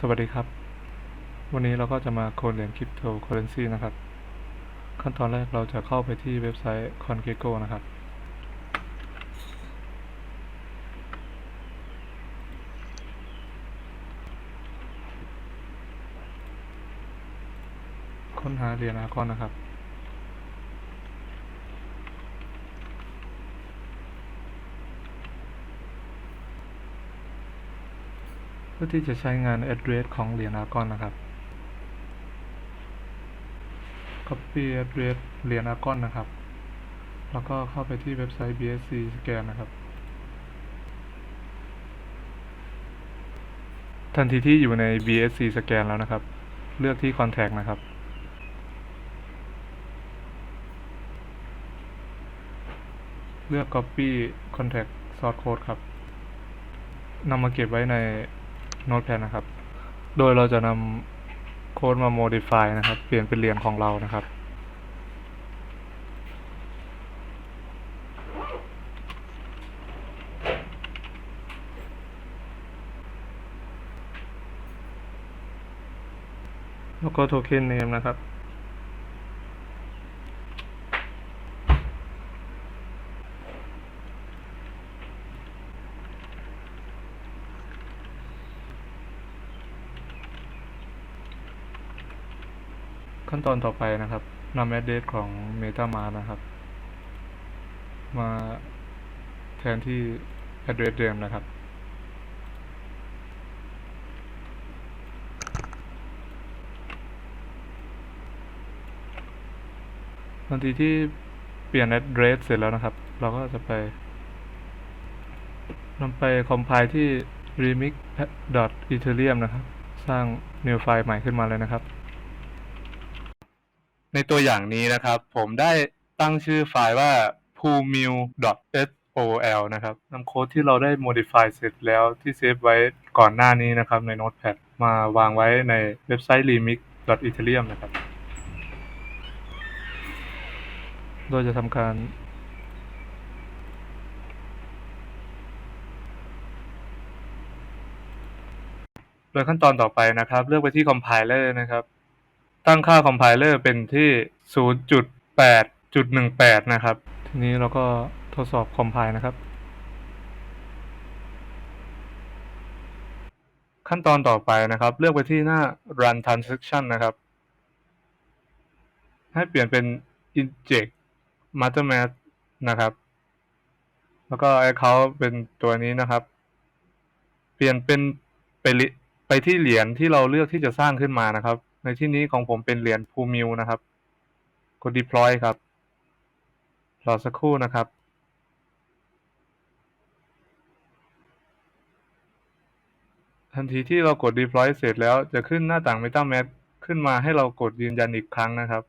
สวัสดีครับ วันนี้เราก็จะมาโคนเหรียญคริปโตเคอเรนซีนะครับ ขั้นตอนแรกเราจะเข้าไปที่เว็บไซต์ ConGecko นะครับ ค้นหาเหรียญอากอนนะครับ พื่อที่จะใช้งาน address ของเหรียญอากอนนะครับ copy address เหรียญอากอนนะครับ แล้วก็เข้าไปที่เว็บไซต์ BSC scan นะครับ ทันทีที่อยู่ใน BSC scan แล้วนะครับ เลือกที่ contact นะครับ เลือก copy contact source code ครับนำมาเก็บไว้ใน Notepad นะครับ โดยเราจะนำโค้ดมา modify นะครับ เปลี่ยนเป็นเหรียญของเรานะครับ แล้วก็โทเค็นเนมนะครับ ขั้นตอนต่อไปนะครับนำ address ของ MetaMask นะครับ มาแทนที่ address เดิมนะครับ ทันทีที่เปลี่ยน address เสร็จแล้วนะครับ เราก็จะไปนำไป compile ที่ remix.ethereum นะครับ สร้าง new file ใหม่ขึ้นมาเลยนะครับ ในตัวอย่างนี้นะครับ ผมได้ตั้งชื่อไฟล์ว่า poolmil.sol นะครับนำโค้ดที่เราได้ modify เสร็จแล้วที่เซฟไว้ก่อนหน้านี้นะครับใน Notepad มาวางไว้ในเว็บไซต์ remix.ethereum นะครับ โดยจะทำการโดยขั้นตอนต่อไปนะครับ เลือกไปที่ compiler นะครับ ตั้งค่า compiler เป็นที่ 0.8.18 นะครับ ทีนี้เราก็ทดสอบ compile นะครับ ขั้นตอนต่อไปนะครับ เลือกไปที่หน้า run transaction นะครับ ให้เปลี่ยนเป็น inject metamask นะครับ แล้วก็ account เป็นตัวนี้นะครับ เปลี่ยนเป็นไปไปที่เหรียญที่เราเลือกที่จะสร้างขึ้นมานะครับ ในที่นี้ของผมเป็นเหรียญพูมิวนะครับ กด deploy ครับรอสักครู่นะครับ ทันทีที่เรากด deploy เสร็จแล้วจะขึ้นหน้าต่าง MetaMask ขึ้นมาให้เรากดยืนยันอีกครั้งนะครับ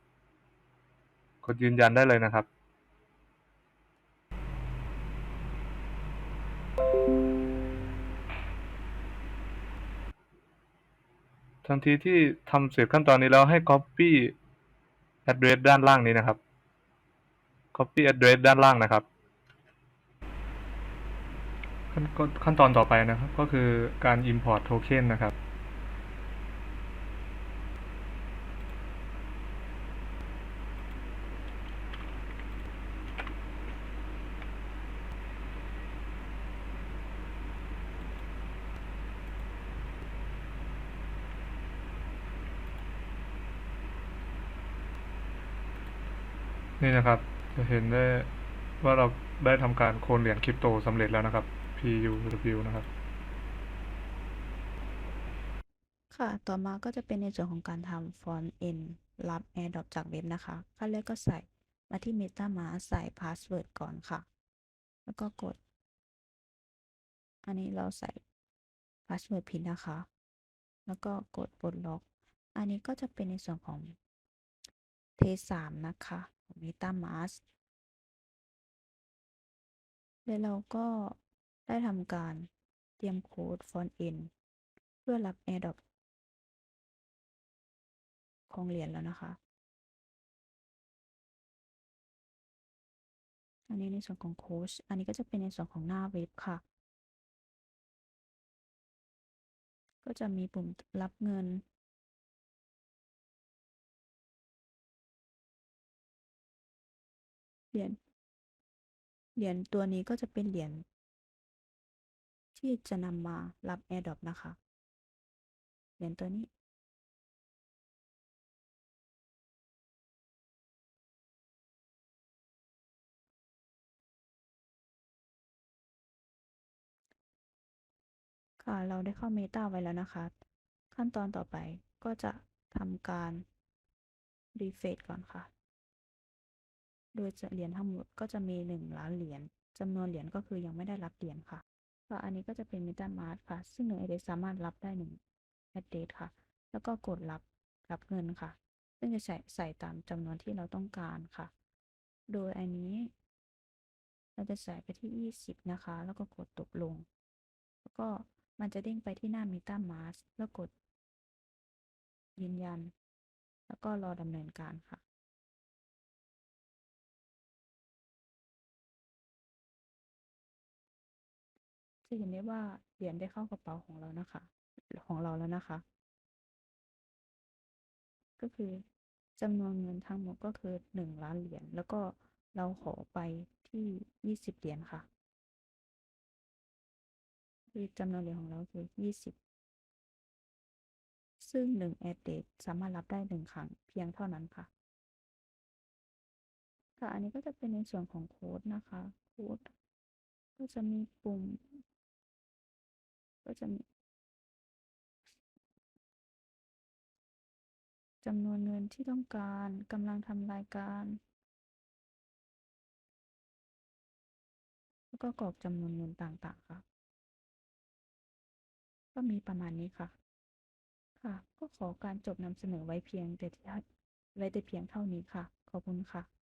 กดยืนยันได้เลยนะครับ ทันทีที่ทำเสร็จขั้นตอนนี้แล้วให้ copy address ด้านล่างนี้นะครับ copy address ด้านล่างนะครับ ขั้นขั้นตอนต่อไปนะครับ ก็คือการ import token นะครับ นี่นะครับ จะเห็นได้ว่าเราได้ทำการโคลนเหรียญคริปโตสำเร็จแล้วนะครับ PUW นะครับ ค่ะ ต่อมาก็จะเป็นในส่วนของการทำ front end รับ airdrop จากเว็บนะคะขั้นแรกก็ใส่มาที่ MetaMask ใส่ password ก่อนค่ะ แล้วก็กด อันนี้เราใส่ password ผิดนะคะ แล้วก็กดปลดล็อก อันนี้ก็จะเป็นในส่วนของเทสามนะคะ MetaMask แล้วเราก็ได้ทำการเตรียมโค้ด front end เพื่อรับ airdrop ของเหรียญแล้วนะคะ อันนี้ในส่วนของโค้ชอันนี้ก็จะเป็นในส่วนของหน้าเว็บค่ะ ก็จะมีปุ่มรับเงิน เหรียญเหรียญตัวนี้ก็จะเป็นเหรียญที่จะนำมารับ AirDrop นะคะ เหรียญตัวนี้ ค่ะ เราได้เข้า Meta ไว้แล้วนะคะ ขั้นตอนต่อไปก็จะทำการ refresh ก่อนค่ะ โดยเหรียญทั้งหมดก็จะมี 1 ล้านเหรียญจำนวนเหรียญก็คือยังไม่ได้รับเหรียญค่ะก็อันนี้ก็จะเป็น MetaMask ค่ะ ซึ่ง1 address สามารถรับได้1 address ค่ะ แล้วก็กดรับรับเงินค่ะ ซึ่งจะใส่ใส่ตามจำนวนที่เราต้องการค่ะ โดยอันนี้ เราจะใส่ไปที่ 20 นะคะ แล้วก็กดตกลง แล้วก็มันจะเด้งไปที่หน้า MetaMask แล้วกดยืนยัน แล้วก็รอดำเนินการค่ะ จะเห็นได้ว่าเหรียญได้เข้ากระเป๋าของเรานะคะ ของเราแล้วนะคะ ก็คือจำนวนเงินทั้งหมดก็คือ1ล้านเหรียญแล้วก็เราขอไปที่20เหรียญค่ะ คือจำนวนเหรียญของเราคือ20ซึ่ง1 address สามารถรับได้1ครั้งเพียงเท่านั้นค่ะค่ะ อันนี้ก็จะเป็นในส่วนของโค้ดนะคะ โค้ดก็จะมีปุ่ม ก็จะมีจำนวนเงินที่ต้องการกำลังทำรายการ แล้วก็กรอกจำนวนเงินต่างๆ ค่ะ ก็มีประมาณนี้ค่ะ ค่ะ ก็ขอการจบนำเสนอไว้เพียงแต่ที่ไว้แต่เพียงเท่านี้ค่ะ ขอบคุณค่ะ